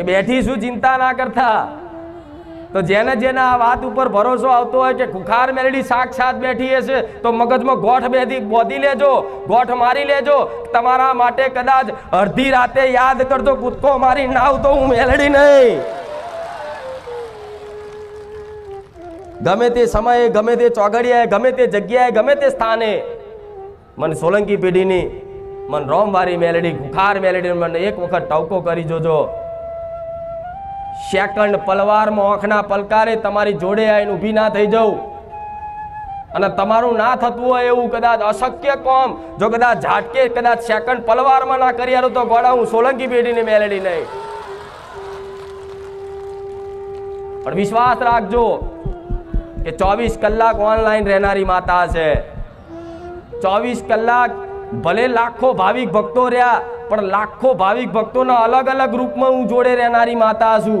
કે બેઠી શું ચિંતા ના કરતા? તો જેને જેને આ વાત ઉપર ભરોસો આવતો હોય કે ખુખાર મેલડી સાક્ષાત બેઠી હશે, તો મગજમાં ગોઠ બેધી, બોધી લેજો, ગોઠ મારી લેજો. તમારા માટે કદાચ અડધી રાતે યાદ કરતો કૂદકો મારી, નાવ તો હું મેલડી નહીં. ગમે તે સમયે, ગમે તે ચોગડિયાએ ગમે તે જગ્યાએ, ગમે તે સ્થાને મને સોલંકી પેઢીની, મન રોમવારી મેલડી, ખુખાર મેલડી મને એક વખત ટવકો કરી જોજો. સેકન્ડ પલવારમાં આંખના પલકારે તમારી જોડે આવીને ઊભી ના થઈ જવું. અને તમારું ના થતું હોય એવું કદાચ અશક્ય કોમ, જો કદાચ ઝાટકે, કદાચ સેકન્ડ પલવારમાં ના કરી તો ગોળા હું સોલંકી પેઢીની મેલડી નહીં પણ વિશ્વાસ રાખજો કે ચોવીસ કલાક ઓનલાઈન રહેનારી માતા છે. ચોવીસ કલાક ભલે લાખો ભાવિક ભક્તો રહ્યા પણ લાખો ભાવિક ભક્તોના અલગ અલગ રૂપમાં હું જોડે રહેનારી માતા છું.